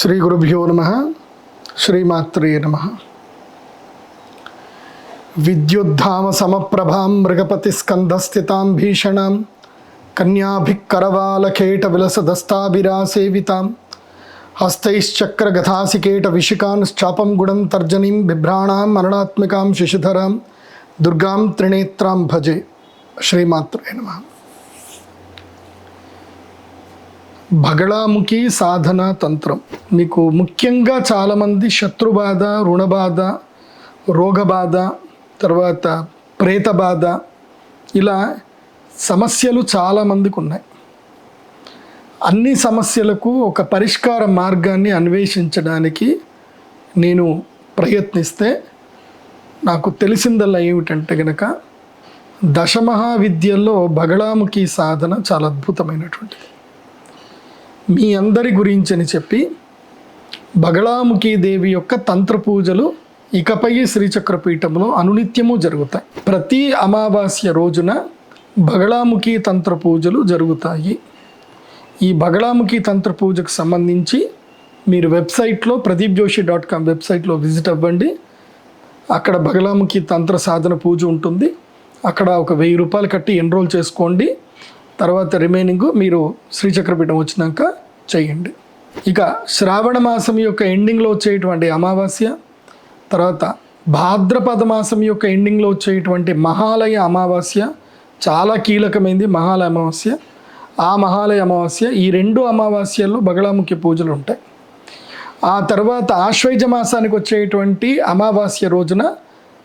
శ్రీ గురుభ్యో నమ శ్రీమాత్రే నమ విద్యుద్ధామ సమప్రభాం మృగపతి స్కంధస్థితాం భీషణాం కన్యాభిక్కరవాలకేట విలసదస్తాభిరాసేవితాం హస్తైశ్చక్రగథాసికేట విషికాంశ్చాపం గుణం తర్జనీం బిభ్రాణాం మరణాత్మికాం శిశుధరాం దుర్గాం త్రినేత్రాం భజే శ్రీమాత్రే నమ భగళాముఖి సాధన తంత్రం. మీకు ముఖ్యంగా చాలామంది శత్రుబాధ రుణబాధ రోగబాధ తర్వాత ప్రేత బాధ ఇలా సమస్యలు చాలామందికి ఉన్నాయి. అన్ని సమస్యలకు ఒక పరిష్కార మార్గాన్ని అన్వేషించడానికి నేను ప్రయత్నిస్తే నాకు తెలిసిందల్లా ఏమిటంటే గనక దశమహావిద్యల్లో బగళాముఖి సాధన చాలా అద్భుతమైనటువంటిది. మీ అందరి గురించి అని చెప్పి బగళాముఖి దేవి యొక్క తంత్ర పూజలు ఇకపై శ్రీచక్రపీఠంలో అనునిత్యము జరుగుతాయి. ప్రతి అమావాస్య రోజున బగళాముఖి తంత్ర పూజలు జరుగుతాయి. ఈ బగళాముఖి తంత్ర పూజకు సంబంధించి మీరు వెబ్సైట్లో ప్రదీప్ జోషి డాట్ కామ్ వెబ్సైట్లో విజిట్ అవ్వండి. అక్కడ బగళాముఖి తంత్ర సాధన పూజ ఉంటుంది. అక్కడ ఒక వెయ్యి రూపాయలు కట్టి ఎన్రోల్ చేసుకోండి. తర్వాత రిమైనింగ్ మీరు శ్రీచక్రపీఠం వచ్చినాక చేయండి. ఇక శ్రావణ మాసం యొక్క ఎండింగ్లో వచ్చేటువంటి అమావాస్య తర్వాత భాద్రపద మాసం యొక్క ఎండింగ్లో వచ్చేటువంటి మహాలయ అమావాస్య చాలా కీలకమైంది మహాలయ అమావాస్య. ఆ మహాలయ అమావాస్య ఈ రెండు అమావాస్యల్లో బగళాముఖి పూజలు ఉంటాయి. ఆ తర్వాత ఆశ్వైజ మాసానికి వచ్చేటువంటి అమావాస్య రోజున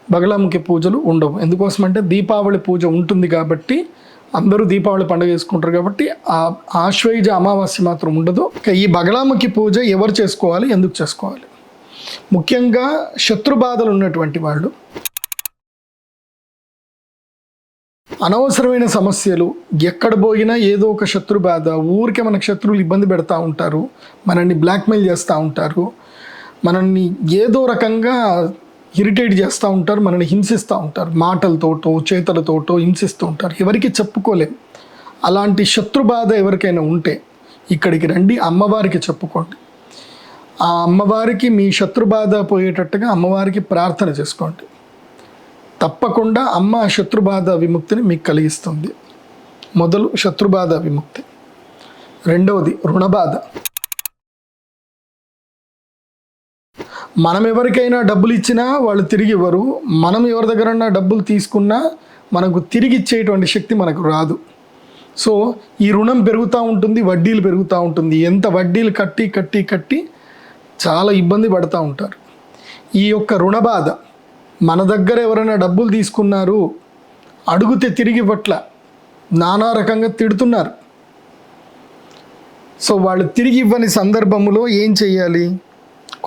బగళాముఖి పూజలు ఉండవు. ఎందుకోసమంటే దీపావళి పూజ ఉంటుంది కాబట్టి అందరూ దీపావళి పండుగ చేసుకుంటారు కాబట్టి ఆ ఆశ్వయుజ అమావాస్య మాత్రం ఉండదు. ఈ బగళాముఖి పూజ ఎవరు చేసుకోవాలి? ఎందుకు చేసుకోవాలి? ముఖ్యంగా శత్రుబాధలు ఉన్నటువంటి వాళ్ళు అనవసరమైన సమస్యలు ఎక్కడ పోయినా ఏదో ఒక శత్రు బాధ ఊరికే మనకు శత్రువులు ఇబ్బంది పెడతా ఉంటారు మనల్ని బ్లాక్మెయిల్ చేస్తూ ఉంటారు మనల్ని ఏదో రకంగా ఇరిటేట్ చేస్తూ ఉంటారు మనల్ని హింసిస్తూ ఉంటారు. మాటలతోటో చేతలతోటో హింసిస్తూ ఉంటారు. ఎవరికి చెప్పుకోలేం. అలాంటి శత్రుబాధ ఎవరికైనా ఉంటే ఇక్కడికి రండి అమ్మవారికి చెప్పుకోండి. ఆ అమ్మవారికి మీ శత్రుబాధ పోయేటట్టుగా అమ్మవారికి ప్రార్థన చేసుకోండి. తప్పకుండా అమ్మ ఆ శత్రుబాధ విముక్తిని మీకు కలిగిస్తుంది. మొదలు శత్రుబాధ విముక్తి. రెండవది రుణబాధ మనం ఎవరికైనా డబ్బులు ఇచ్చినా వాళ్ళు తిరిగి ఇవ్వరు. మనం ఎవరి దగ్గర డబ్బులు తీసుకున్నా మనకు తిరిగి ఇచ్చేటువంటి శక్తి మనకు రాదు. సో ఈ రుణం పెరుగుతూ ఉంటుంది వడ్డీలు పెరుగుతూ ఉంటుంది. ఎంత వడ్డీలు కట్టి కట్టి కట్టి చాలా ఇబ్బంది పడుతూ ఉంటారు. ఈ యొక్క రుణ బాధ మన దగ్గర ఎవరైనా డబ్బులు తీసుకున్నారు అడుగుతే తిరిగి ఇవ్వట్ల నానా రకంగా తిడుతున్నారు. సో వాళ్ళు తిరిగి ఇవ్వని సందర్భంలో ఏం చేయాలి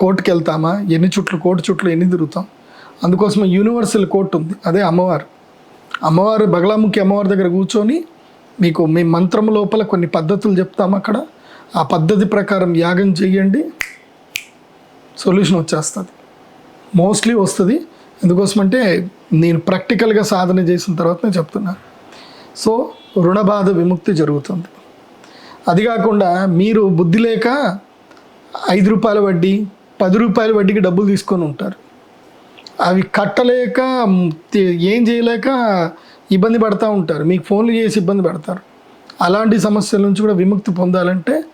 కోర్టుకి వెళ్తామా ఎన్ని చుట్లు కోర్టు చుట్లు ఎన్ని తిరుగుతాం? అందుకోసం యూనివర్సల్ కోర్టు ఉంది. అదే అమ్మవారు. అమ్మవారు బగలాముఖి అమ్మవారి దగ్గర కూర్చొని మీకు మీ మంత్రం లోపల కొన్ని పద్ధతులు చెప్తాం అక్కడ. ఆ పద్ధతి ప్రకారం యాగం చేయండి. సొల్యూషన్ వచ్చేస్తుంది. మోస్ట్లీ వస్తుంది. ఎందుకోసమంటే నేను ప్రాక్టికల్గా సాధన చేసిన తర్వాత నేను చెప్తున్నాను సో రుణబాధ విముక్తి జరుగుతుంది. అది కాకుండా మీరు బుద్ధి లేక ఐదు రూపాయల వడ్డీ పది రూపాయల వడ్డీకి డబ్బులు తీసుకొని ఉంటారు. అవి కట్టలేక ఏం చేయలేక ఇబ్బంది పడతా ఉంటారు. మీకు ఫోన్లు చేసి ఇబ్బంది పెడతారు. అలాంటి సమస్యల నుంచి కూడా విముక్తి పొందాలంటే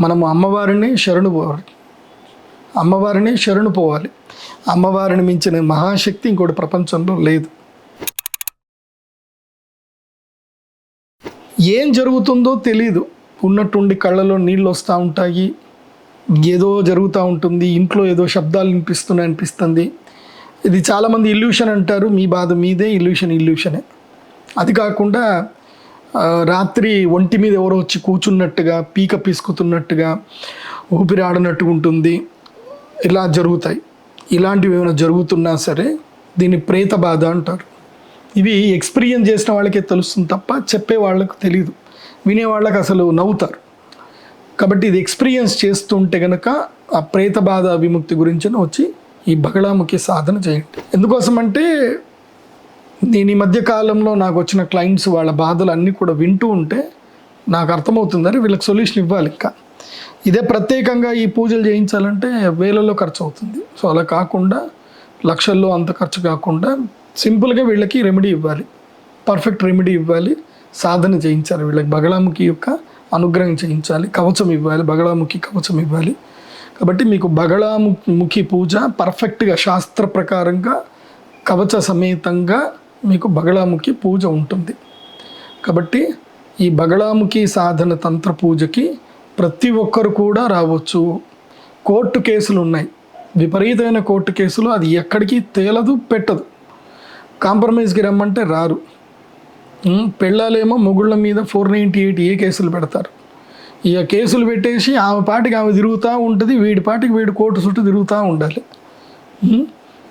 మనము అమ్మవారిని శరణు పోవాలి. అమ్మవారిని శరణు పోవాలి. అమ్మవారిని మించిన మహాశక్తి ఇంకోటి ప్రపంచంలో లేదు. ఏం జరుగుతుందో తెలీదు. ఉన్నట్టుండి కళ్ళలో నీళ్ళు వస్తూ ఉంటాయి. ఏదో జరుగుతూ ఉంటుంది ఇంట్లో ఏదో శబ్దాలు వినిపిస్తున్నాయి అనిపిస్తుంది. ఇది చాలామంది ఇల్యూషన్ అంటారు మీ బాధ మీదే ఇల్యూషన్ ఇల్యూషనే అది కాకుండా రాత్రి ఒంటి మీద ఎవరో వచ్చి కూర్చున్నట్టుగా పీక పీసుకుతున్నట్టుగా ఊపిరి ఆడనట్టుగా ఉంటుంది. ఇలా జరుగుతాయి. ఇలాంటివి ఏమైనా జరుగుతున్నా సరే దీన్ని ప్రేత బాధ అంటారు. ఇవి ఎక్స్పీరియన్స్ చేసిన వాళ్ళకే తెలుస్తుంది తప్ప చెప్పే వాళ్ళకు తెలియదు వినేవాళ్ళకి అసలు నవ్వుతారు. కాబట్టి ఇది ఎక్స్పీరియన్స్ చేస్తుంటే కనుక ఆ ప్రేత బాధ విముక్తి గురించిన వచ్చి ఈ బగళాముఖి సాధన చేయండి. ఎందుకోసం అంటే నేను ఈ మధ్య కాలంలో నాకు వచ్చిన క్లయింట్స్ వాళ్ళ బాధలు అన్నీ కూడా వింటూ ఉంటే నాకు అర్థమవుతుందని వీళ్ళకి సొల్యూషన్ ఇవ్వాలి ఇంకా. ఇదే ప్రత్యేకంగా ఈ పూజలు చేయించాలంటే వేలలో ఖర్చు అవుతుంది. సో అలా కాకుండా లక్షల్లో అంత ఖర్చు కాకుండా సింపుల్గా వీళ్ళకి రెమెడీ ఇవ్వాలి. పర్ఫెక్ట్ రెమెడీ ఇవ్వాలి. సాధన చేయించాలి వీళ్ళకి బగళాముఖి యొక్క అనుగ్రహం చేయించాలి కవచం ఇవ్వాలి. బగళాముఖి కవచం ఇవ్వాలి. కాబట్టి మీకు బగళాముఖి పూజ పర్ఫెక్ట్గా శాస్త్ర ప్రకారంగా కవచ సమేతంగా మీకు బగళాముఖి పూజ ఉంటుంది. కాబట్టి ఈ బగళాముఖి సాధన తంత్ర పూజకి ప్రతి ఒక్కరు కూడా రావచ్చు. కోర్టు కేసులు ఉన్నాయి. విపరీతమైన కోర్టు కేసులు. అది ఎక్కడికి తేలదు పెట్టదు. కాంప్రమైజ్కి రమ్మంటే రారు. పెళ్ళాలేమో మొగుళ్ళ మీద ఫోర్ నైంటీ ఎయిట్ ఏ కేసులు పెడతారు. ఇక కేసులు పెట్టేసి ఆమె పాటికి ఆమె తిరుగుతూ ఉంటుంది వీడి పాటికి వీడు కోర్టు చుట్టూ తిరుగుతూ ఉండాలి.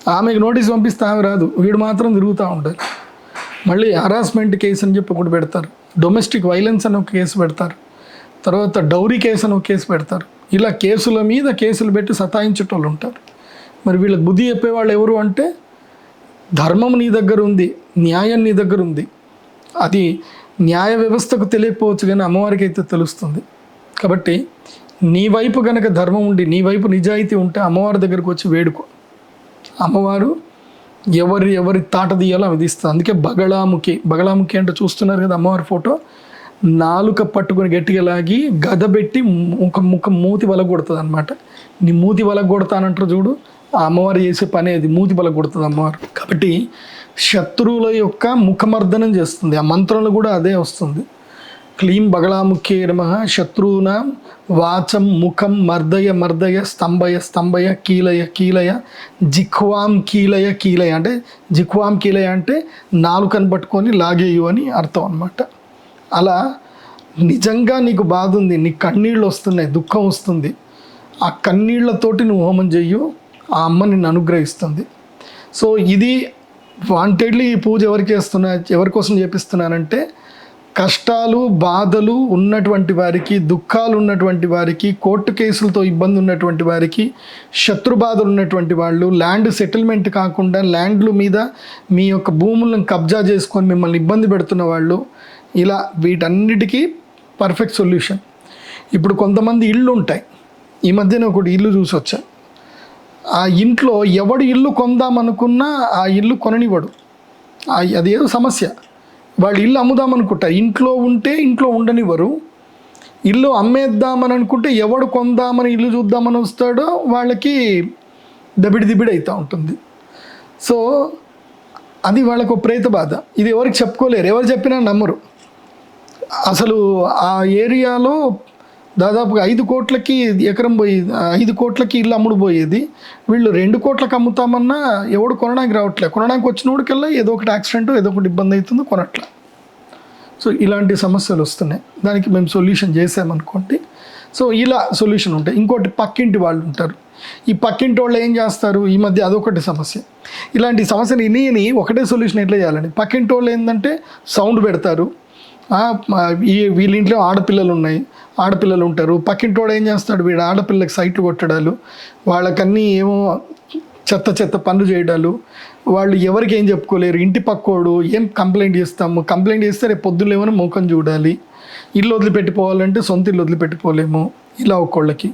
ఆమెకు నోటీస్ పంపిస్తే ఆమె రాదు వీడు మాత్రం తిరుగుతూ ఉండాలి. మళ్ళీ హరాస్మెంట్ కేసు అని చెప్పి ఒకటి పెడతారు. డొమెస్టిక్ వైలెన్స్ అని ఒక కేసు పెడతారు. తర్వాత డౌరీ కేసు అని ఒక కేసు పెడతారు. ఇలా కేసుల మీద కేసులు పెట్టి సతాయించేటోళ్ళు ఉంటారు. మరి వీళ్ళకి బుద్ధి చెప్పేవాళ్ళు ఎవరు అంటే ధర్మం నీ దగ్గర ఉంది న్యాయం నీ దగ్గర ఉంది. అది న్యాయ వ్యవస్థకు తెలియకపోవచ్చు కానీ అమ్మవారికి అయితే తెలుస్తుంది. కాబట్టి నీ వైపు గనక ధర్మం ఉండి నీ వైపు నిజాయితీ ఉంటే అమ్మవారి దగ్గరకు వచ్చి వేడుకో. అమ్మవారు ఎవరి ఎవరి తాట తీయాలో అవి తీస్తుంది. అందుకే బగళాముఖి బగళాముఖి అంటే చూస్తున్నారు కదా అమ్మవారి ఫోటో? నాలుక పట్టుకొని గట్టిగా లాగి గదబెట్టి ముఖం ముఖం మూతి వలగొడుతుంది అనమాట నీ మూతి వలగొడతానంటారు చూడు ఆ అమ్మవారు చేసే పని అది మూతి వలగొడుతుంది అమ్మవారు. కాబట్టి శత్రువుల యొక్క ముఖమర్దనం చేస్తుంది. ఆ మంత్రంలో కూడా అదే వస్తుంది. క్లీం బగళాముఖ్యే నమ శత్రువున వాచం ముఖం మర్దయ మర్దయ స్తంభయ స్తంభయ కీలయ కీలయ జిఖ్వాం కీలయ కీలయ అంటే జిఖ్వాం కీలయ అంటే నాలుకను పట్టుకొని లాగేయు అని అర్థం అనమాట అలా నిజంగా నీకు బాధ ఉంది నీ కన్నీళ్ళు వస్తున్నాయి దుఃఖం వస్తుంది. ఆ కన్నీళ్ళతోటి నువ్వు హోమం చెయ్యు ఆ అమ్మ నిన్ను అనుగ్రహిస్తుంది. సో ఇది వాంటెడ్లీ ఈ పూజ ఎవరికి చేస్తున్నా ఎవరి కోసం చేపిస్తున్నానంటే కష్టాలు బాధలు ఉన్నటువంటి వారికి దుఃఖాలు ఉన్నటువంటి వారికి కోర్టు కేసులతో ఇబ్బంది ఉన్నటువంటి వారికి శత్రు బాధలు ఉన్నటువంటి వాళ్ళు ల్యాండ్ సెటిల్మెంట్ కాకుండా ల్యాండ్ల మీద మీ యొక్క భూములను కబ్జా చేసుకొని మిమ్మల్ని ఇబ్బంది పెడుతున్న వాళ్ళు ఇలా వీటన్నిటికీ పర్ఫెక్ట్ సొల్యూషన్ ఇప్పుడు కొంతమంది ఇళ్ళు ఉంటాయి ఈ మధ్యన ఒకటి ఇల్లు చూసి వచ్చా ఆ ఇంట్లో ఎవడు ఇల్లు కొందామనుకున్నా ఆ ఇల్లు కొననివ్వడు. అదేదో సమస్య. వాళ్ళు ఇల్లు అమ్ముదామనుకుంటారు ఇంట్లో ఉంటే ఇంట్లో ఉండనివ్వరు. ఇల్లు అమ్మేద్దామని అనుకుంటే ఎవడు కొందామని ఇల్లు చూద్దామని వస్తాడో వాళ్ళకి దబిడి దిబిడి అవుతూ ఉంటుంది. సో అది వాళ్ళకు ఒక ప్రేత బాధ ఇది ఎవరికి చెప్పుకోలేరు. ఎవరు చెప్పినా నమ్మరు. అసలు ఆ ఏరియాలో దాదాపుగా ఐదు కోట్లకి ఎకరం పోయి ఐదు కోట్లకి ఇల్లు అమ్ముడు పోయేది. వీళ్ళు రెండు కోట్లకు అమ్ముతామన్నా ఎవడు కొనడానికి రావట్లే. కొనడానికి వచ్చినోడికల్లా ఏదో ఒకటి యాక్సిడెంట్ ఏదో ఒకటి ఇబ్బంది అవుతుంది కొనట్లే. సో ఇలాంటి సమస్యలు వస్తున్నాయి. దానికి మేము సొల్యూషన్ చేసామనుకోండి సో ఇలా సొల్యూషన్ ఉంటాయి. ఇంకోటి పక్కింటి వాళ్ళు ఉంటారు. ఈ పక్కింటి వాళ్ళు ఏం చేస్తారు? ఈ మధ్య అదొకటి సమస్య. ఇలాంటి సమస్యని ఇని ఒకటే సొల్యూషన్ ఎట్లా చేయాలండి? పక్కింటి వాళ్ళు ఏంటంటే సౌండ్ పెడతారు. ఈ ఆడపిల్లలు ఉన్నాయి ఆడపిల్లలు ఉంటారు పక్కింటోడు ఏం చేస్తాడు వీడు? ఆడపిల్లకి సైట్లు కొట్టడాలు. వాళ్ళకన్నీ ఏమో చెత్త చెత్త పనులు చేయడాలు. వాళ్ళు ఎవరికి ఏం చెప్పుకోలేరు. ఇంటి పక్కోడు ఏం కంప్లైంట్ చేస్తాము కంప్లైంట్ చేస్తే రేపు పొద్దున్న ఏమైనా చూడాలి. ఇల్లు వదిలిపెట్టిపోవాలంటే సొంత ఇల్లు వదిలిపెట్టిపోలేము. ఇలా ఒక్కోళ్ళకి.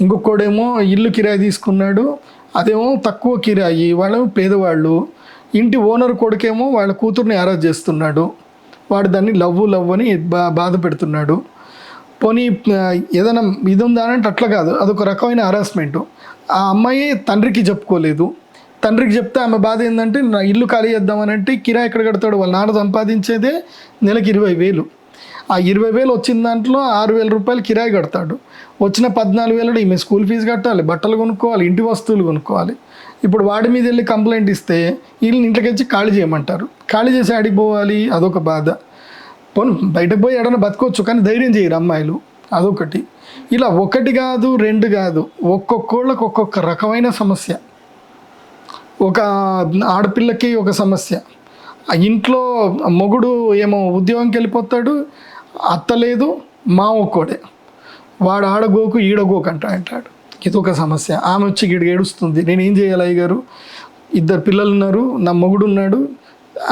ఇంకొకడేమో ఇల్లు కిరాయి తీసుకున్నాడు. అదేమో తక్కువ కిరాయి. వాళ్ళు పేదవాళ్ళు. ఇంటి ఓనర్ కొడుకేమో వాళ్ళ కూతుర్ని అరెస్ట్ చేస్తున్నాడు. వాడు దాన్ని లవ్వు లవ్ అని బా బాధ పెడుతున్నాడు. పోనీ ఏదైనా ఇది ఉందా అంటే అట్లా కాదు. అదొక రకమైన హరాస్మెంట్ ఆ అమ్మాయి తండ్రికి చెప్పుకోలేదు. తండ్రికి చెప్తే ఆమె బాధ ఏంటంటే నా ఇల్లు ఖాళీ చేద్దామని అంటే కిరాయి ఎక్కడ కడతాడు? వాళ్ళ నాన్న సంపాదించేదే నెలకి ఇరవై వేలు. ఆ ఇరవై వేలు వచ్చిన దాంట్లో ఆరు వేల రూపాయలు కిరాయి కడతాడు. వచ్చిన పద్నాలుగు వేలలో ఈమె స్కూల్ ఫీజు కట్టాలి బట్టలు కొనుక్కోవాలి ఇంటి వస్తువులు కొనుక్కోవాలి. ఇప్పుడు వాడి మీద వెళ్ళి కంప్లైంట్ ఇస్తే వీళ్ళని ఇంట్లోకి వచ్చి ఖాళీ చేయమంటారు. ఖాళీ చేసి ఆడికి పోవాలి అదొక బాధ. పోను బయటకు పోయి ఎడన బతకొచ్చు కానీ ధైర్యం చేయరు అమ్మాయిలు. అదొకటి. ఇలా ఒకటి కాదు రెండు కాదు ఒక్కొక్కళ్ళకి ఒక్కొక్క రకమైన సమస్య. ఒక ఆడపిల్లకి ఒక సమస్య. ఇంట్లో మొగుడు ఏమో ఉద్యోగంకి వెళ్ళిపోతాడు అత్త లేదు మా ఒక్కోడే. వాడు ఆడగోకు ఈడగోకు అంట అంటాడు. ఇది ఒక సమస్య. ఆమె వచ్చి గిడి ఏడుస్తుంది. నేను ఏం చేయాలి అయ్య గారు ఇద్దరు పిల్లలు ఉన్నారు నా మొగుడు ఉన్నాడు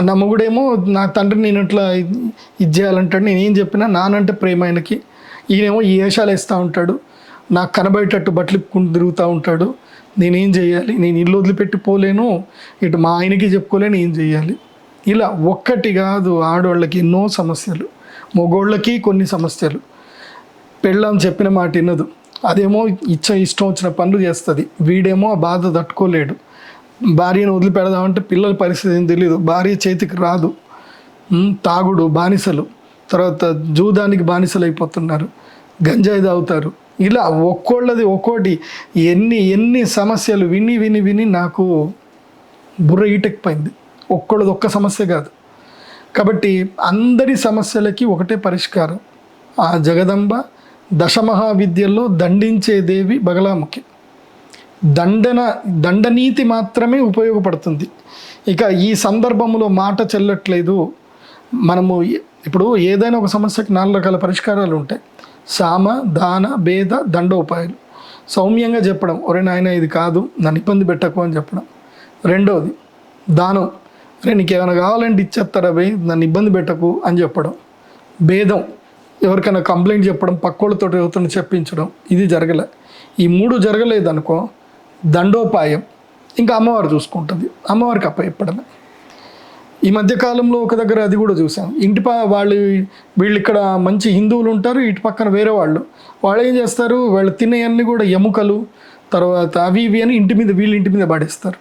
నా మొగుడేమో నా తండ్రిని నేను ఇట్లా ఇది ఇది చేయాలంటాడు? నేను ఏం చెప్పినా నానంటే ప్రేమ ఆయనకి. ఈయనేమో ఈ వేషాలు వేస్తూ ఉంటాడు. నాకు కనబడేటట్టు బట్టలు ఇప్పుకుంటూ తిరుగుతూ ఉంటాడు. నేనేం చేయాలి? నేను ఇల్లు వదిలిపెట్టి పోలేను. ఇటు మా ఆయనకి చెప్పుకోలేను. ఏం చేయాలి? ఇలా ఒక్కటి కాదు. ఆడవాళ్ళకి ఎన్నో సమస్యలు. మగోళ్ళకి కొన్ని సమస్యలు. పెళ్ళాం చెప్పిన మాట వినదు. అదేమో ఇచ్చ ఇష్టం వచ్చిన పనులు చేస్తుంది. వీడేమో ఆ బాధ తట్టుకోలేడు. భార్యను వదిలిపెడదామంటే పిల్లల పరిస్థితి ఏం తెలియదు భార్య చేతికి రాదు. తాగుడు బానిసలు. తర్వాత జూదానికి బానిసలు అయిపోతున్నారు. గంజాయి తాగుతారు. ఇలా ఒక్కోళ్ళది ఒక్కోటి. ఎన్ని ఎన్ని సమస్యలు విని విని విని నాకు బుర్ర ఈటెక్కిపోయింది. ఒక్కళ్ళది ఒక్క సమస్య కాదు. కాబట్టి అందరి సమస్యలకి ఒకటే పరిష్కారం. ఆ జగదంబ దశమహావిద్యల్లో దండించే దేవి బగలాముఖి. దండన దండనీతి మాత్రమే ఉపయోగపడుతుంది. ఇక ఈ సందర్భంలో మాట చెల్లట్లేదు. మనము ఇప్పుడు ఏదైనా ఒక సమస్యకి నాలుగు రకాల పరిష్కారాలు ఉంటాయి. సామ దాన భేద దండోపాయాలు. సౌమ్యంగా చెప్పడం ఒరే నాయన ఇది కాదు నన్ను ఇబ్బంది పెట్టకు అని చెప్పడం. రెండవది దానం. రే నీకు ఏమైనా కావాలంటే ఇచ్చేస్తారా భయ్ నన్ను ఇబ్బంది పెట్టకు అని చెప్పడం. భేదం. ఎవరికైనా కంప్లైంట్ చెప్పడం పక్కోళ్ళతో ఎవరితో చెప్పించడం ఇది జరగలే. ఈ మూడు జరగలేదు అనుకో దండోపాయం ఇంకా అమ్మవారు చూసుకుంటుంది. అమ్మవారికి అప్పచెప్పడమే ఈ మధ్యకాలంలో ఒక దగ్గర అది కూడా చూసాం ఇంటి పా వాళ్ళు వీళ్ళు ఇక్కడ మంచి హిందువులు ఉంటారు ఇటు పక్కన వేరే వాళ్ళు. వాళ్ళు ఏం చేస్తారు? వాళ్ళు తినేవన్నీ కూడా ఎముకలు తర్వాత అవి ఇవి అని ఇంటి మీద వీళ్ళ ఇంటి మీద పడేస్తారు.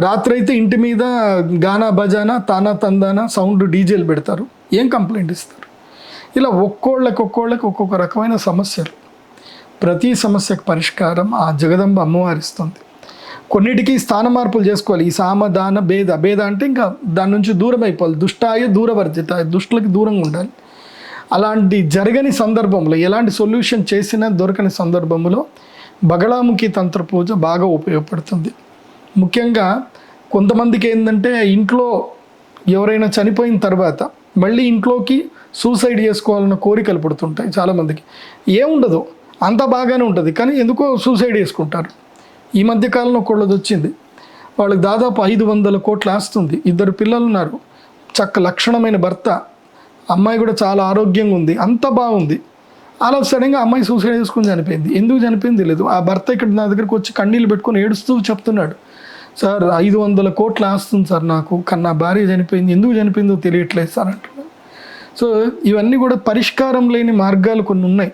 రాత్రి అయితే ఇంటి మీద గానా బజానా తానా తందానా సౌండ్ డీజేలు పెడతారు. ఏం కంప్లైంట్ ఇస్తారు? ఇలా ఒక్కోళ్ళకి ఒక్కోళ్ళకి ఒక్కొక్క రకమైన సమస్యలు. ప్రతి సమస్యకు పరిష్కారం ఆ జగదంబ అమ్మవారిస్తుంది. కొన్నిటికి స్థాన మార్పులు చేసుకోవాలి. ఈ సామ దాన భేద భేద అంటే ఇంకా దాని నుంచి దూరం అయిపోవాలి. దుష్టాయ దూరవర్జిత దుష్టులకి దూరంగా ఉండాలి. అలాంటి జరగని సందర్భంలో ఎలాంటి సొల్యూషన్ చేసినా దొరకని సందర్భంలో బగళాముఖి తంత్ర పూజ బాగా ఉపయోగపడుతుంది. ముఖ్యంగా కొంతమందికి ఏంటంటే ఇంట్లో ఎవరైనా చనిపోయిన తర్వాత మళ్ళీ ఇంట్లోకి సూసైడ్ చేసుకోవాలన్న కోరికలు పుడుతుంటాయి చాలామందికి. ఏముండదు అంత బాగానే ఉంటుంది కానీ ఎందుకో సూసైడ్ చేసుకుంటారు. ఈ మధ్య కాలంలో ఒకళ్ళది వచ్చింది. వాళ్ళకి దాదాపు ఐదు వందల కోట్లు ఆస్తుంది. ఇద్దరు పిల్లలు ఉన్నారు. చక్క లక్షణమైన భర్త. అమ్మాయి కూడా చాలా ఆరోగ్యంగా ఉంది అంత బాగుంది. అలా సడన్గా అమ్మాయి సూసైడ్ చేసుకుని చనిపోయింది. ఎందుకు చనిపోయింది తెలియదు ఆ భర్త ఇక్కడ నా దగ్గరికి వచ్చి కన్నీళ్ళు పెట్టుకొని ఏడుస్తూ చెప్తున్నాడు. సార్ ఐదు వందల కోట్లు ఆస్తుంది సార్ నాకు కన్నా భార్య చనిపోయింది. ఎందుకు చనిపోయిందో తెలియట్లేదు సార్ అంటున్నాడు సో ఇవన్నీ కూడా పరిష్కారం లేని మార్గాలు కొన్ని ఉన్నాయి.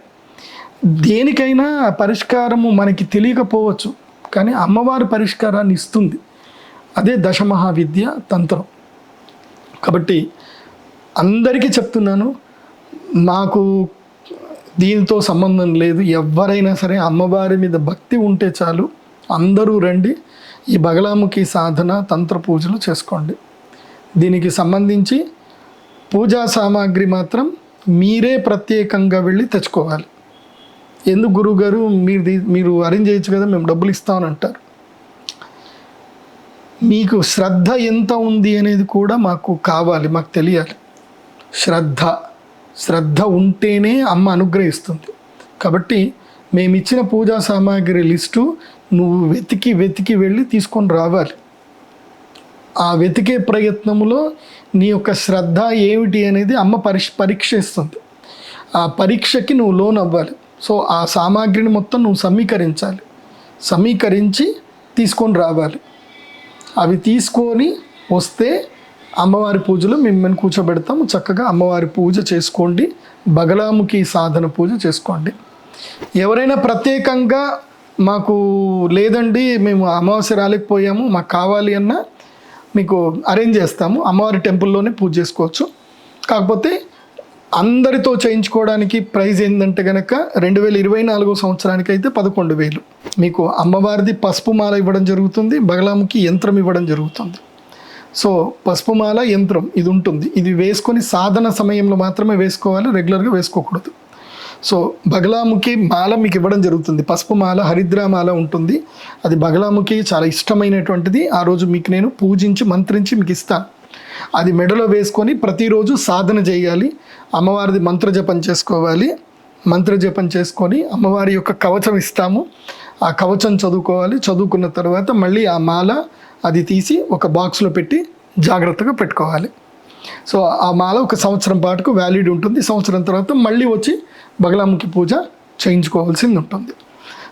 దేనికైనా పరిష్కారము మనకి తెలియకపోవచ్చు కానీ అమ్మవారి పరిష్కారాన్ని ఇస్తుంది. అదే దశమహావిద్య తంత్రం. కాబట్టి అందరికీ చెప్తున్నాను నాకు దీనితో సంబంధం లేదు. ఎవరైనా సరే అమ్మవారి మీద భక్తి ఉంటే చాలు అందరూ రండి. ఈ బగలాముఖి సాధన తంత్ర పూజలు చేసుకోండి. దీనికి సంబంధించి పూజా సామాగ్రి మాత్రం మీరే ప్రత్యేకంగా వెళ్ళి తెచ్చుకోవాలి. ఎందుకు గురువుగారు? మీరు మీరు అరేంజ్ చేయొచ్చు కదా మేము డబ్బులు ఇస్తామని అంటారు. మీకు శ్రద్ధ ఎంత ఉంది అనేది కూడా మాకు కావాలి మాకు తెలియాలి. శ్రద్ధ శ్రద్ధ ఉంటేనే అమ్మ అనుగ్రహిస్తుంది. కాబట్టి మేము ఇచ్చిన పూజా సామాగ్రి లిస్టు నువ్వు వెతికి వెతికి వెళ్ళి తీసుకొని రావాలి. ఆ వెతికే ప్రయత్నంలో నీ యొక్క శ్రద్ధ ఏమిటి అనేది అమ్మ పరిష్ పరీక్షిస్తుంది ఆ పరీక్షకి నువ్వు లోన్ అవ్వాలి సో ఆ సామాగ్రిని మొత్తం నువ్వు సమీకరించాలి. సమీకరించి తీసుకొని రావాలి. అవి తీసుకొని వస్తే అమ్మవారి పూజలో మిమ్మల్ని కూర్చోబెడతాము. చక్కగా అమ్మవారి పూజ చేసుకోండి. బగలాముఖి సాధన పూజ చేసుకోండి. ఎవరైనా ప్రత్యేకంగా మాకు లేదండి మేము అమావాస్య రాలేకపోయాము మాకు కావాలి అన్నా మీకు అరేంజ్ చేస్తాము. అమ్మవారి టెంపుల్లోనే పూజ చేసుకోవచ్చు. కాకపోతే అందరితో చేయించుకోవడానికి ప్రైజ్ ఏంటంటే కనుక రెండు వేల ఇరవై నాలుగో సంవత్సరానికి అయితే పదకొండు వేలు. మీకు అమ్మవారిది పసుపు మాల ఇవ్వడం జరుగుతుంది బగలాముకి యంత్రం ఇవ్వడం జరుగుతుంది. సో పసుపు మాల యంత్రం ఇది ఉంటుంది. ఇది వేసుకొని సాధన సమయంలో మాత్రమే వేసుకోవాలి రెగ్యులర్గా వేసుకోకూడదు. సో బగలాముఖి మాల మీకు ఇవ్వడం జరుగుతుంది. పసుపు మాల హరిద్రామాల ఉంటుంది. అది బగలాముఖి చాలా ఇష్టమైనటువంటిది. ఆ రోజు మీకు నేను పూజించి మంత్రించి మీకు ఇస్తాను అది మెడలో వేసుకొని ప్రతిరోజు సాధన చేయాలి. అమ్మవారిది మంత్రజపం చేసుకోవాలి. మంత్రజపం చేసుకొని అమ్మవారి యొక్క కవచం ఇస్తాము. ఆ కవచం చదువుకోవాలి. చదువుకున్న తర్వాత మళ్ళీ ఆ మాల అది తీసి ఒక బాక్స్లో పెట్టి జాగ్రత్తగా పెట్టుకోవాలి. సో ఆ మాల ఒక సంవత్సరం పాటుకు వ్యాలిడ్ ఉంటుంది. సంవత్సరం తర్వాత మళ్ళీ వచ్చి బగలాముఖి పూజ చేయించుకోవాల్సింది ఉంటుంది.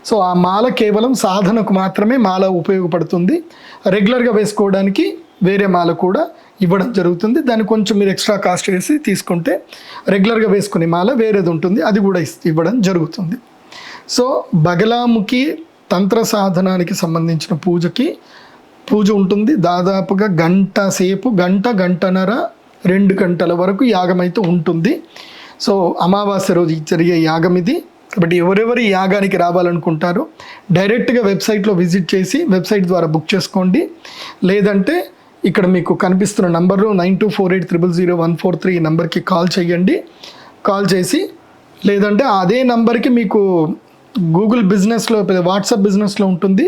సో ఆ మాల కేవలం సాధనకు మాత్రమే మాల ఉపయోగపడుతుంది. రెగ్యులర్గా వేసుకోవడానికి వేరే మాల కూడా ఇవ్వడం జరుగుతుంది. దాన్ని కొంచెం మీరు ఎక్స్ట్రా కాస్ట్ వేసి తీసుకుంటే రెగ్యులర్గా వేసుకునే మాల వేరేది ఉంటుంది. అది కూడా ఇస్- ఇవ్వడం జరుగుతుంది. సో బగలాముఖి తంత్ర సాధనానికి సంబంధించిన పూజకి పూజ ఉంటుంది. దాదాపుగా గంట సేపు గంట గంటన్నర రెండు గంటల వరకు యాగం అయితే ఉంటుంది. సో అమావాస్య రోజు జరిగే యాగం ఇది. కాబట్టి ఎవరెవరు ఈ యాగానికి రావాలనుకుంటారో డైరెక్ట్గా వెబ్సైట్లో విజిట్ చేసి వెబ్సైట్ ద్వారా బుక్ చేసుకోండి. లేదంటే ఇక్కడ మీకు కనిపిస్తున్న number nine two four eight triple zero one four three నెంబర్కి కాల్ చేయండి. కాల్ చేసి లేదంటే అదే నంబర్కి మీకు గూగుల్ బిజినెస్లో వాట్సాప్ బిజినెస్లో ఉంటుంది.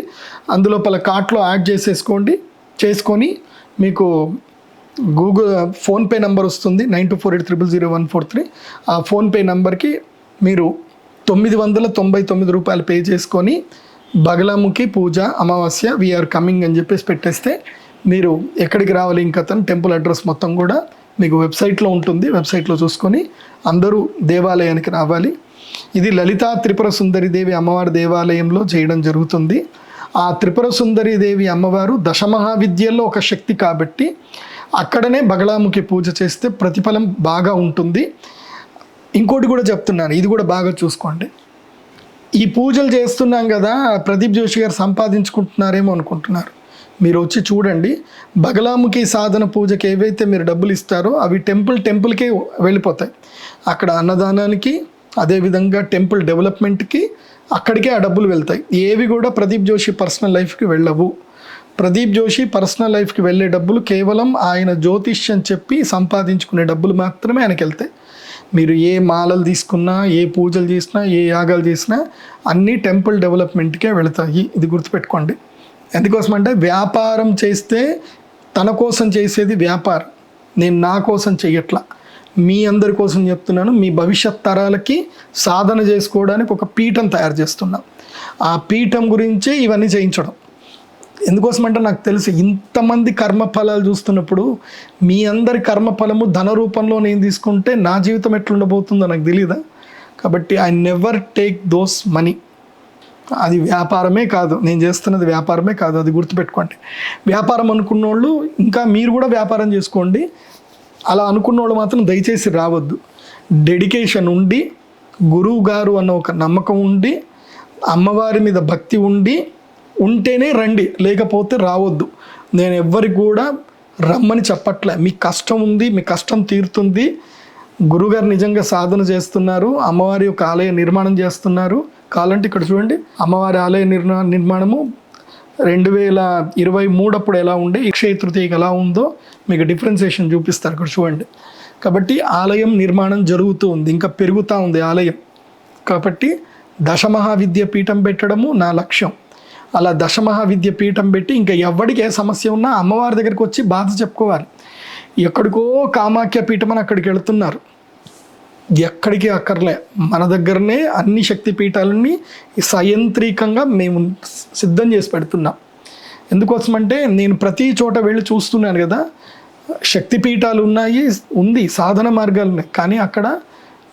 అందులో పల కార్ట్లో యాడ్ చేసేసుకోండి. చేసుకొని మీకు గూగుల్ ఫోన్పే నెంబర్ వస్తుంది nine two four eight triple zero one four three. ఆ ఫోన్పే నెంబర్కి మీరు తొమ్మిది వందల తొంభై తొమ్మిది రూపాయలు పే చేసుకొని బగలాముఖి పూజ అమావాస్య వీఆర్ కమింగ్ అని చెప్పేసి పెట్టేస్తే మీరు ఎక్కడికి రావాలి ఇంకా అతను టెంపుల్ అడ్రస్ మొత్తం కూడా మీకు వెబ్సైట్లో ఉంటుంది. వెబ్సైట్లో చూసుకొని అందరూ దేవాలయానికి రావాలి. ఇది లలితా త్రిపుర సుందరి దేవి అమ్మవారి దేవాలయంలో చేయడం జరుగుతుంది. ఆ త్రిపుర సుందరి దేవి అమ్మవారు దశమహావిద్యల్లో ఒక శక్తి కాబట్టి అక్కడనే బగళాముఖి పూజ చేస్తే ప్రతిఫలం బాగా ఉంటుంది. ఇంకోటి కూడా చెప్తున్నాను ఇది కూడా బాగా చూసుకోండి. ఈ పూజలు చేస్తున్నాం కదా ప్రదీప్ జోషి గారు సంపాదించుకుంటున్నారేమో అనుకుంటున్నారు. మీరు వచ్చి చూడండి బగలాముఖి సాధన పూజకి ఏవైతే మీరు డబ్బులు ఇస్తారో అవి టెంపుల్ టెంపుల్కే వెళ్ళిపోతాయి. అక్కడ అన్నదానానికి అదేవిధంగా టెంపుల్ డెవలప్మెంట్కి అక్కడికే ఆ డబ్బులు వెళ్తాయి. ఏవి కూడా ప్రదీప్ జోషి పర్సనల్ లైఫ్కి వెళ్ళవు. ప్రదీప్ జోషి పర్సనల్ లైఫ్కి వెళ్ళే డబ్బులు కేవలం ఆయన జ్యోతిష్యం చెప్పి సంపాదించుకునే డబ్బులు మాత్రమే ఆయనకి వెళ్తాయి మీరు ఏ మాలలు తీసుకున్నా ఏ పూజలు చేసినా ఏ యాగాలు చేసినా అన్నీ టెంపుల్ డెవలప్మెంట్కే వెళతాయి. ఇది గుర్తుపెట్టుకోండి. ఎందుకోసం అంటే వ్యాపారం చేస్తే తన కోసం చేసేది వ్యాపారం. నేను నా కోసం చెయ్యట్లా. మీ అందరి కోసం చెప్తున్నాను. మీ భవిష్యత్ తరాలకి సాధన చేసుకోవడానికి ఒక పీఠం తయారు చేస్తున్నాం. ఆ పీఠం గురించే ఇవన్నీ చేయించడం. ఎందుకోసమంటే నాకు తెలుసు ఇంతమంది కర్మఫలాలు చూస్తున్నప్పుడు మీ అందరి కర్మఫలము ధన రూపంలో నేను తీసుకుంటే నా జీవితం ఎట్లుండబోతుందో నాకు తెలియదా కాబట్టి I never take those money అది వ్యాపారమే కాదు నేను చేస్తున్నది వ్యాపారమే కాదు అది గుర్తుపెట్టుకోండి. వ్యాపారం అనుకున్న వాళ్ళు ఇంకా మీరు కూడా వ్యాపారం చేసుకోండి. అలా అనుకున్న వాళ్ళు మాత్రం దయచేసి రావద్దు. డెడికేషన్ ఉండి గురువు గారు అన్న ఒక నమ్మకం ఉండి అమ్మవారి మీద భక్తి ఉండి ఉంటేనే రండి లేకపోతే రావద్దు. నేను ఎవ్వరికి కూడా రమ్మని చెప్పట్లే. మీ కష్టం ఉంది మీ కష్టం తీరుతుంది. గురుగారు నిజంగా సాధన చేస్తున్నారు. అమ్మవారి యొక్క ఆలయ నిర్మాణం చేస్తున్నారు. కావాలంటే ఇక్కడ చూడండి. అమ్మవారి ఆలయ నిర్మా నిర్మాణము రెండు వేల ఇరవై మూడు అప్పుడు ఎలా ఉండే అక్షయ తృతీయకి ఎలా ఉందో మీకు డిఫరెన్సియేషన్ చూపిస్తారు ఇక్కడ చూడండి. కాబట్టి ఆలయం నిర్మాణం జరుగుతూ ఉంది ఇంకా పెరుగుతూ ఉంది ఆలయం. కాబట్టి దశమహావిద్య పీఠం పెట్టడము నా లక్ష్యం. అలా దశమహావిద్య పీఠం పెట్టి ఇంకా ఎవరికి ఏ సమస్య ఉన్నా అమ్మవారి దగ్గరికి వచ్చి బాధ చెప్పుకోవాలి. ఎక్కడికో కామాఖ్య పీఠం అని అక్కడికి వెళుతున్నారు. ఎక్కడికి అక్కర్లే. మన దగ్గరనే అన్ని శక్తి పీఠాలని సయంత్రికంగా మేము సిద్ధం చేసి పెడుతున్నాం. ఎందుకోసమంటే నేను ప్రతి చోట వెళ్ళి చూస్తున్నాను కదా శక్తి పీఠాలు ఉన్నాయి ఉంది సాధన మార్గాలు ఉన్నాయి కానీ అక్కడ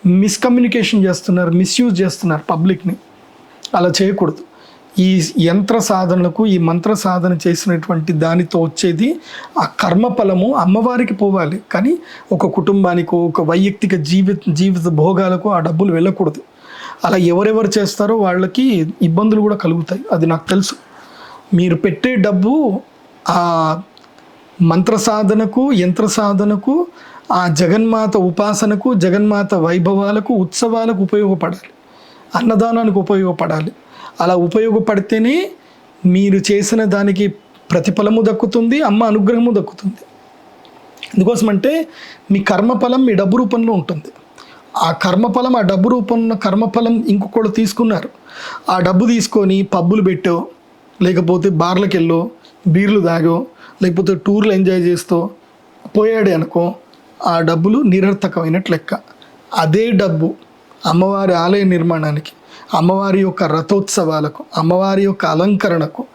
మిస్కమ్యూనికేషన్ చేస్తున్నారు మిస్యూజ్ చేస్తున్నారు పబ్లిక్ని. అలా చేయకూడదు. ఈ యంత్ర సాధనలకు ఈ మంత్ర సాధన చేసినటువంటి దానితో వచ్చేది ఆ కర్మఫలము అమ్మవారికి పోవాలి. కానీ ఒక కుటుంబానికో ఒక వైయక్తిక జీవిత జీవిత భోగాలకు ఆ డబ్బులు వెళ్ళకూడదు. అలా ఎవరెవరు చేస్తారో వాళ్ళకి ఇబ్బందులు కూడా కలుగుతాయి. అది నాకు తెలుసు. మీరు పెట్టే డబ్బు ఆ మంత్ర సాధనకు యంత్ర సాధనకు ఆ జగన్మాత ఉపాసనకు జగన్మాత వైభవాలకు ఉత్సవాలకు ఉపయోగపడాలి. అన్నదానానికి ఉపయోగపడాలి. అలా ఉపయోగపడితేనే మీరు చేసిన దానికి ప్రతిఫలము దక్కుతుంది అమ్మ అనుగ్రహము దక్కుతుంది. ఎందుకోసమంటే మీ కర్మఫలం మీ డబ్బు రూపంలో ఉంటుంది. ఆ కర్మఫలం ఆ డబ్బు రూపంలో కర్మఫలం ఇంకొకళ్ళు తీసుకున్నారు. ఆ డబ్బు తీసుకొని పబ్బులు పెట్టో లేకపోతే బార్లకు వెళ్ళో బీర్లు తాగో లేకపోతే టూర్లు ఎంజాయ్ చేస్తూ పోయాడే అనుకో ఆ డబ్బులు నిరర్థకమైనట్లు లెక్క. అదే డబ్బు అమ్మవారి ఆలయ నిర్మాణానికి అమ్మవారి యొక్క రథోత్సవాలకు అమ్మవారి యొక్క అలంకరణకు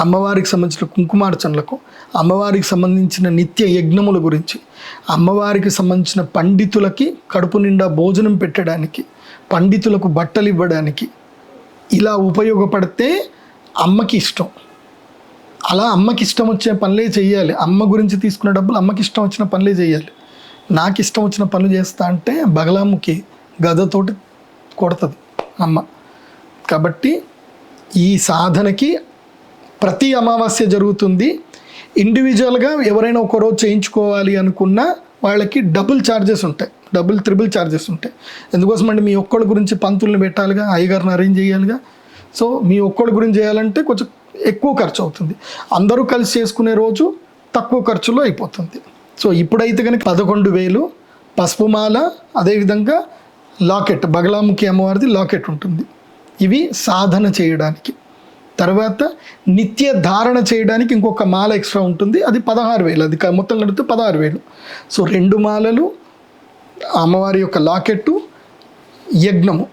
అమ్మవారికి సంబంధించిన కుంకుమార్చనలకు అమ్మవారికి సంబంధించిన నిత్య యజ్ఞముల గురించి అమ్మవారికి సంబంధించిన పండితులకి కడుపు నిండా భోజనం పెట్టడానికి పండితులకు బట్టలు ఇవ్వడానికి ఇలా ఉపయోగపడితే అమ్మకి ఇష్టం. అలా అమ్మకి ఇష్టం వచ్చే పనులే చేయాలి. అమ్మ గురించి తీసుకున్న డబ్బులు అమ్మకి ఇష్టం వచ్చిన పనులే చేయాలి. నాకు ఇష్టం వచ్చిన పనులు చేస్తా అంటే బగలాముఖి గదతోటి కొడుతుంది అమ్మ. కాబట్టి ఈ సాధనకి ప్రతి అమావాస్య జరుగుతుంది. ఇండివిజువల్గా ఎవరైనా ఒక రోజు చేయించుకోవాలి అనుకున్నా వాళ్ళకి డబుల్ ఛార్జెస్ ఉంటాయి. డబుల్ త్రిబుల్ ఛార్జెస్ ఉంటాయి. ఎందుకోసం అంటే మీ ఒక్కడి గురించి పంతుల్ని పెట్టాలిగా అయ్యగారిని అరేంజ్ చేయాలిగా. సో మీ ఒక్కడి గురించి చేయాలంటే కొంచెం ఎక్కువ ఖర్చు అవుతుంది. అందరూ కలిసి చేసుకునే రోజు తక్కువ ఖర్చులో అయిపోతుంది. సో ఇప్పుడైతే కనుక పదకొండు వేలు పసుపుమాల అదేవిధంగా లాకెట్ బగలాముఖి అమ్మవారిది లాకెట్ ఉంటుంది. ఇవి సాధన చేయడానికి. తర్వాత నిత్య ధారణ చేయడానికి ఇంకొక మాల ఎక్స్ట్రా ఉంటుంది. అది పదహారు వేలు. అది మొత్తం కడితే పదహారు వేలు. సో రెండు మాలలు అమ్మవారి యొక్క లాకెట్టు యజ్ఞము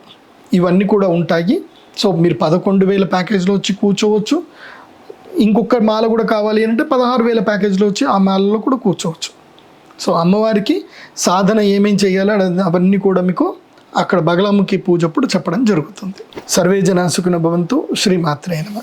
ఇవన్నీ కూడా ఉంటాయి. సో మీరు పదకొండు వేల ప్యాకేజ్లో వచ్చి కూర్చోవచ్చు. ఇంకొక మాల కూడా కావాలి అంటే పదహారు వేల ప్యాకేజ్లో వచ్చి ఆ మాలలో కూడా కూర్చోవచ్చు. సో అమ్మవారికి సాధన ఏమేం చేయాలో అవన్నీ కూడా మీకు అక్కడ బగలాముఖి పూజ అప్పుడు చెప్పడం జరుగుతుంది. సర్వే జనా సుఖిన భవంతు శ్రీమాత్రే నమ.